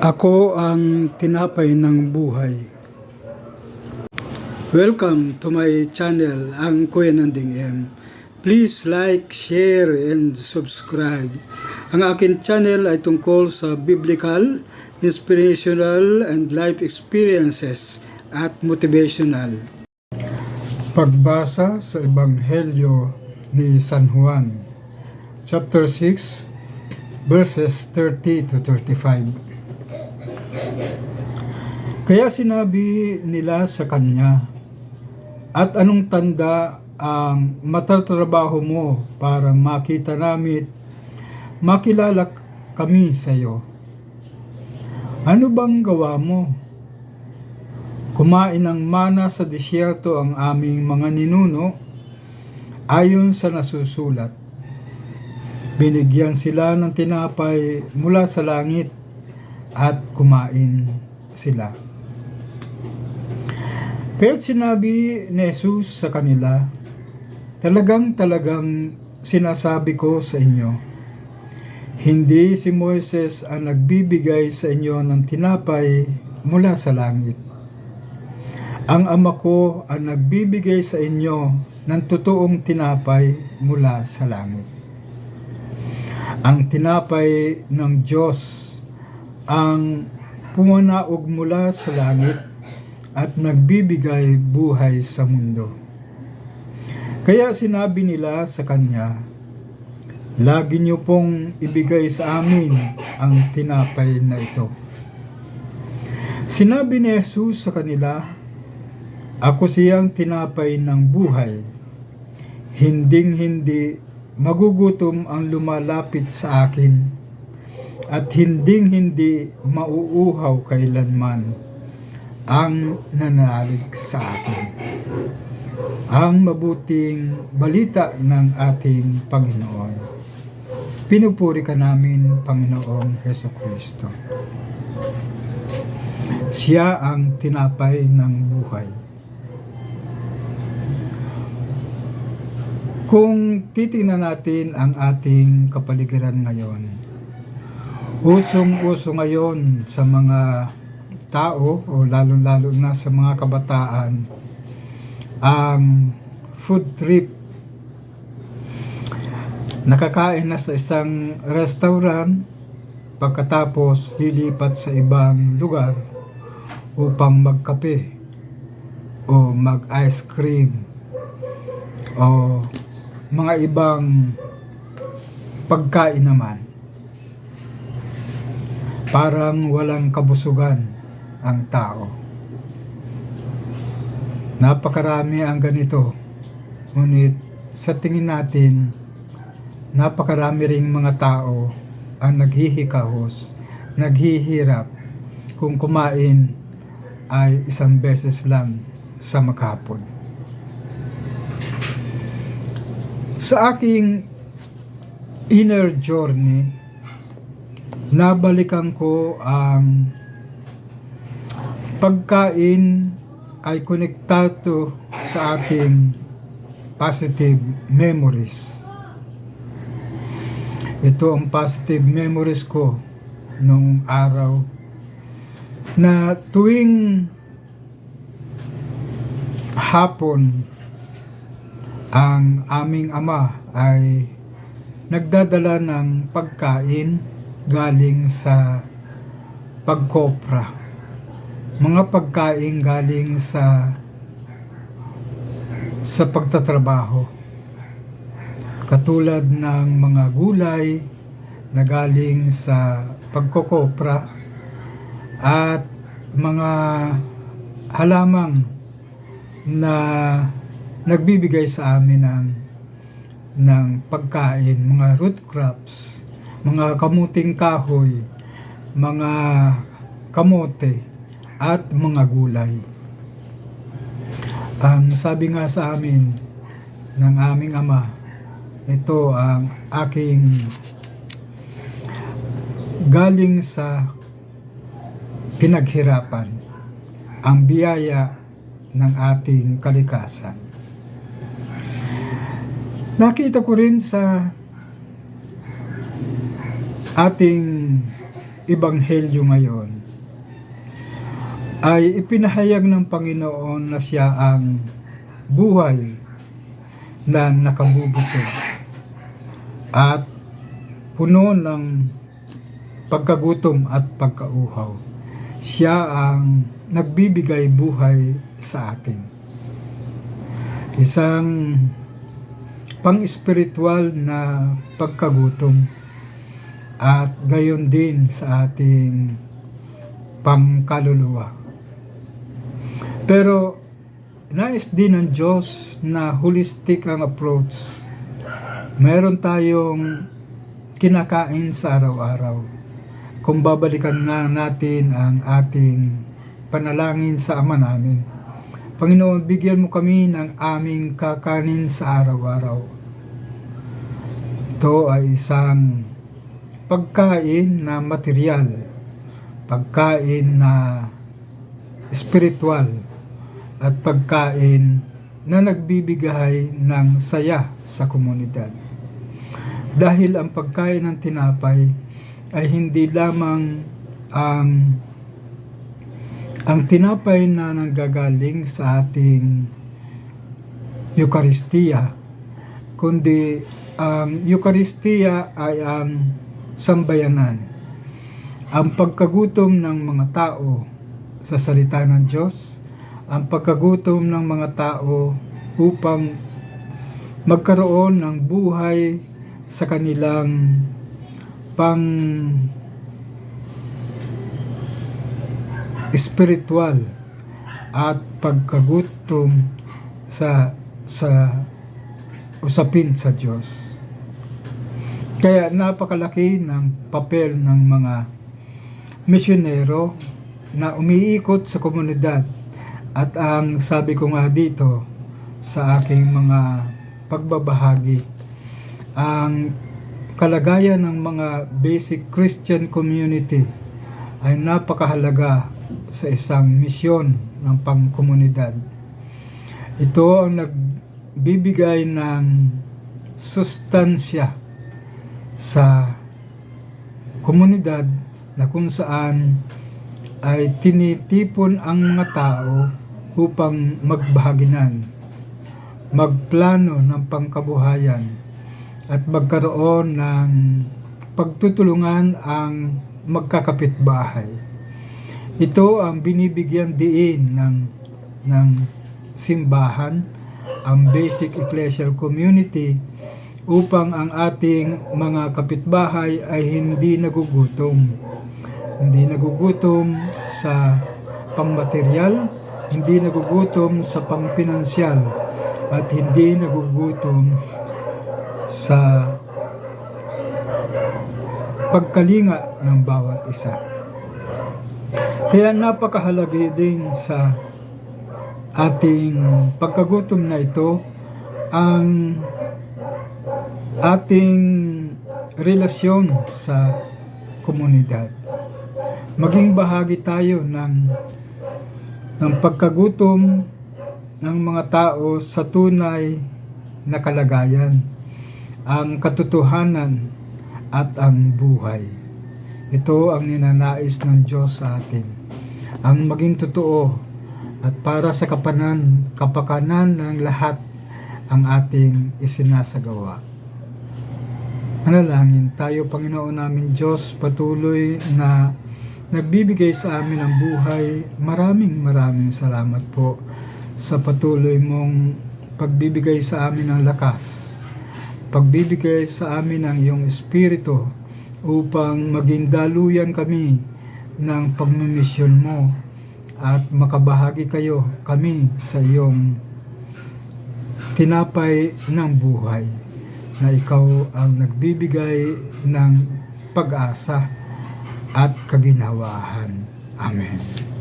Ako ang tinapay ng buhay. Welcome to my channel, ang Kuya Nanding M. Please like, share, and subscribe. Ang akin channel ay tungkol sa biblical, inspirational, and life experiences at motivational. Pagbasa sa Ebanghelyo ni San Juan, chapter 6, verses 30 to 35. Kaya sinabi nila sa kanya, At anong tanda ang matatrabaho mo para makita namin, makilala kami sa iyo? Ano bang gawa mo? Kumain ng mana sa disyerto ang aming mga ninuno ayon sa nasusulat. Binigyan sila ng tinapay mula sa langit at kumain sila. Kaya't sinabi ni Jesus sa kanila, Talagang talagang sinasabi ko sa inyo, hindi si Moises ang nagbibigay sa inyo ng tinapay mula sa langit. Ang ama ko ang nagbibigay sa inyo ng totoong tinapay mula sa langit. Ang tinapay ng Diyos ang pumanaog mula sa langit at nagbibigay buhay sa mundo. Kaya sinabi nila sa kanya, Lagi niyo pong ibigay sa amin ang tinapay na ito. Sinabi ni Jesus sa kanila, Ako siyang tinapay ng buhay. Hinding hindi magugutom ang lumalapit sa akin at hinding hindi mauuhaw kailanman ang nanalig sa atin. Ang mabuting balita ng ating Panginoon. Pinupuri ka namin, Panginoong Heso Kristo. Siya ang tinapay ng buhay. Kung titingnan natin ang ating kapaligiran ngayon, usong-uso ngayon sa mga tao o lalo-lalo na sa mga kabataan ang food trip. Nakakain na sa isang restaurant pagkatapos lilipat sa ibang lugar upang magkape o mag-ice cream o mga ibang pagkain naman. Parang walang kabusugan ang tao. Napakarami ang ganito. Ngunit sa tingin natin, napakarami ring mga tao ang naghihikahos, naghihirap kung kumain ay isang beses lang sa maghapon. Sa aking inner journey, nabalikan ko ang pagkain ay konektado sa ating positive memories. Ito ang positive memories ko nung araw na tuwing hapon ang aming ama ay nagdadala ng pagkain galing sa pagkopra. Mga pagkain galing sa sa pagtatrabaho. Katulad ng mga gulay na galing sa pagkokopra at mga halamang na nagbibigay sa amin ng ng pagkain, mga root crops, mga kamuting kahoy, mga kamote, at mga gulay. Ang sabi nga sa amin ng aming ama, ito ang aking galing sa pinaghirapan, ang biyaya ng ating kalikasan. Nakita ko rin sa ating Ebanghelyo ngayon ay ipinahayag ng Panginoon na siya ang buhay na nakabubusog at puno ng pagkagutom at pagkauhaw. Siya ang nagbibigay buhay sa atin. Isang pang-espiritual na pagkagutom at gayon din sa ating pangkaluluwa. Pero nais din ng Diyos na holistic ang approach. Meron tayong kinakain sa araw-araw. Kung babalikan nga natin ang ating panalangin sa Ama namin. Panginoon, bigyan mo kami ng aming kakanin sa araw-araw. Ito ay isang pagkain na material, pagkain na spiritual, at pagkain na nagbibigay ng saya sa komunidad. Dahil ang pagkain ng tinapay ay hindi lamang ang ang tinapay na nanggagaling sa ating Eukaristiya, kundi ang Eukaristiya ay ang sambayanan. Ang pagkagutom ng mga tao sa salita ng Diyos, ang pagkagutom ng mga tao upang magkaroon ng buhay sa kanilang pang spiritual at pagkagutom sa sa usapin sa Diyos. Kaya napakalaki ng papel ng mga misyonero na umiikot sa komunidad at ang sabi ko nga dito sa aking mga pagbabahagi ang kalagayan ng mga basic Christian community ay napakahalaga sa isang misyon ng pangkomunidad. Ito ang nagbibigay ng sustansya sa komunidad na kung saan ay tinitipon ang mga tao upang magbahaginan, magplano ng pangkabuhayan at magkaroon ng pagtutulungan ang magkakapitbahay. Ito ang binibigyan diin ng, ng simbahan, ang basic ecclesial community upang ang ating mga kapitbahay ay hindi nagugutom. Hindi nagugutom sa pangmaterial, hindi nagugutom sa pangpinansyal, at hindi nagugutom sa pagkalinga ng bawat isa. Kaya napakahalaga din sa ating pagkagutom na ito ang ating relasyon sa komunidad. Maging bahagi tayo ng ng pagkagutom ng mga tao sa tunay na kalagayan, ang katotohanan at ang buhay. Ito ang ninanais ng Diyos sa atin. Ang maging totoo at para sa kapanan, kapakanan ng lahat ang ating isinasagawa. Manalangin tayo, Panginoon namin Diyos, patuloy na nagbibigay sa amin ng buhay. Maraming maraming salamat po sa patuloy mong pagbibigay sa amin ng lakas pagbibigay sa amin ng iyong Espiritu upang maging daluyan kami ng pagmimisyon mo at makabahagi kayo kami sa iyong tinapay ng buhay na ikaw ang nagbibigay ng pag-asa at kaginawahan. Amen.